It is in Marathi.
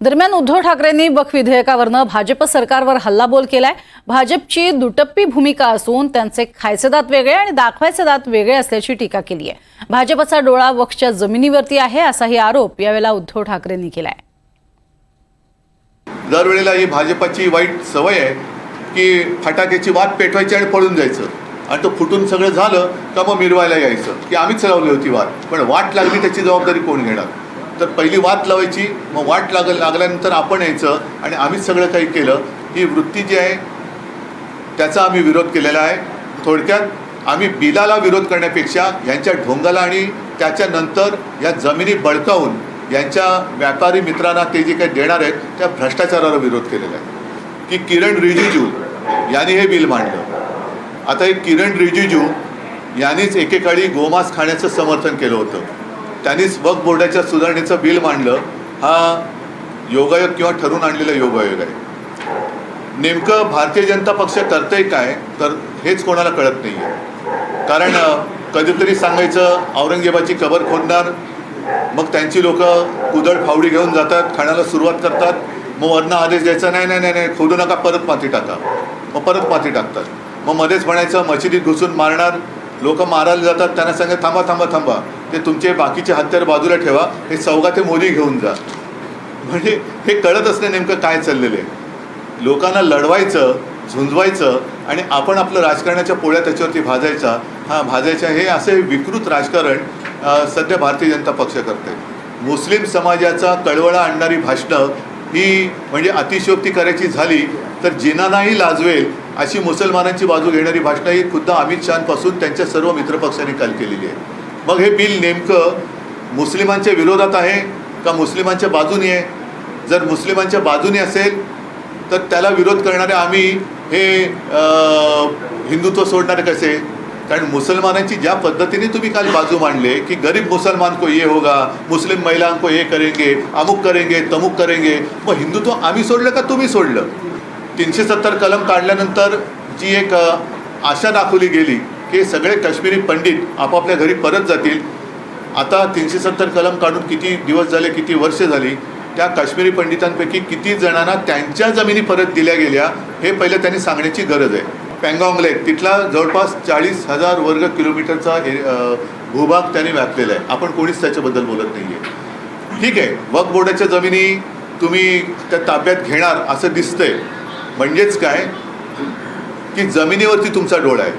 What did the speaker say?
दरम्यान उद्धव ठाकरेंनी वक्फ विधेयकावरनं भाजप सरकारवर हल्लाबोल केलाय. भाजपची दुटप्पी भूमिका असून त्यांचे खायचे दात वेगळे आणि दाखवायचे दात वेगळे असल्याची टीका केली आहे भाजपचा डोळा वक्षच्या जमिनीवरती आहे असाही आरोप यावेळेला उद्धव ठाकरेंनी केलाय. दरवेळेला ही भाजपाची वाईट सवय आहे की फटाक्याची वाट पेटवायची आणि पळून जायचं. आणि तो फुटून सगळं झालं का मग मिरवायला यायचं. की आम्हीच लावली होती वाट पण वाट लागली त्याची जबाबदारी कोण घेणार? तर पहिली वाट लावायची मग वाट लाग लागल्यानंतर आपण यायचं आणि आम्हीच सगळं काही केलं. ही वृत्ती जी आहे त्याचा आम्ही विरोध केलेला आहे. थोडक्यात आम्ही बिलाला विरोध करण्यापेक्षा यांच्या ढोंगाला आणि त्याच्यानंतर या जमिनी बळकावून यांच्या व्यापारी मित्रांना ते जे काही देणार आहेत त्या भ्रष्टाचाराला विरोध केलेला आहे. की किरण रिजिजू यांनी हे बिल मांडलं. आता हे किरण रिजिजू यांनीच एकेकाळी गोमांस खाण्याचं समर्थन केलं होतं. त्यांनीच वक्फ बोर्डाच्या सुधारणेचं बिल मांडलं. हा योगायोग किंवा ठरून आणलेला योगायोग आहे. नेमकं भारतीय जनता पक्ष करतंय काय तर हेच कोणाला कळत नाही आहे कारण कधीतरी सांगायचं औरंगजेबाची कबर खोदणार मग त्यांची लोक कुदळ फावडी घेऊन जातात खाण्याला सुरुवात करतात मग वरनं आदेश द्यायचा नाही नाही नाही नाही खोदू नका परत माती टाका. मग परत माती टाकतात. मग मध्येच म्हणायचं मशिदीत घुसून मारणार लोक मारायला जातात त्यांना सांगा थांबा थांबा थांबा. ते तुमचे बाकीचे हत्यार बाजूला ठेवा हे चौघा ते मोदी घेऊन जा. म्हणजे हे कळत असणे नेमकं काय चाललेलं आहे? लोकांना लढवायचं झुंजवायचं आणि आपण आपलं राजकारणाच्या पोळ्या त्याच्यावरती भाजायचा हा भाजायचा हे असे विकृत राजकारण सध्या भारतीय जनता पक्ष करते मुस्लिम समाजाचा कळवळा आणणारी भाषणं ही म्हणजे अतिशयोक्ती करायची झाली तर जिनानाही लाजवेल अशी मुसलमानांची बाजू घेणारी भाषणं ही खुद्द अमित शहापासून त्यांच्या सर्व मित्रपक्षांनी काल केलेली आहे. मग हे बिल नेमकं मुस्लिमांच्या विरोधात आहे का मुस्लिमांच्या बाजूने आहे? जर मुस्लिमांच्या बाजूने असेल तर त्याला विरोध करणारे आम्ही हे हिंदुत्व सोडणारे कसे? कारण मुसलमानांची ज्या पद्धतीने तुम्ही काल बाजू मांडले की गरीब मुसलमान को ये होगा मुस्लिम महिलांको हे ये करेंगे अमुक करेंगे तमुक करेंगे मग हिंदुत्व आम्ही सोडलं का तुम्ही सोडलं? तीनशे सत्तर कलम काढल्यानंतर जी एक आशा दाखवली गेली की सगळे काश्मीरी पंडित आपापल्या घरी परत जातील. आता तीनशे सत्तर कलम काढून किती दिवस झाले किती वर्ष झाली त्या काश्मीरी पंडितांपैकी किती जणांना त्यांच्या जमिनी परत दिल्या गेल्या हे पहिलं त्यांनी सांगण्याची गरज आहे. पँगॉंग लेक तिथला जवळपास चाळीस हजार वर्ग किलोमीटरचा भूभाग त्यांनी व्यापलेला आहे. आपण कोणीच त्याच्याबद्दल बोलत नाही आहे ठीक आहे वक बोर्डाच्या जमिनी तुम्ही त्या ताब्यात घेणार असं दिसतंय. म्हणजेच काय? की जमिनीवरती तुमचा डोळा आहे.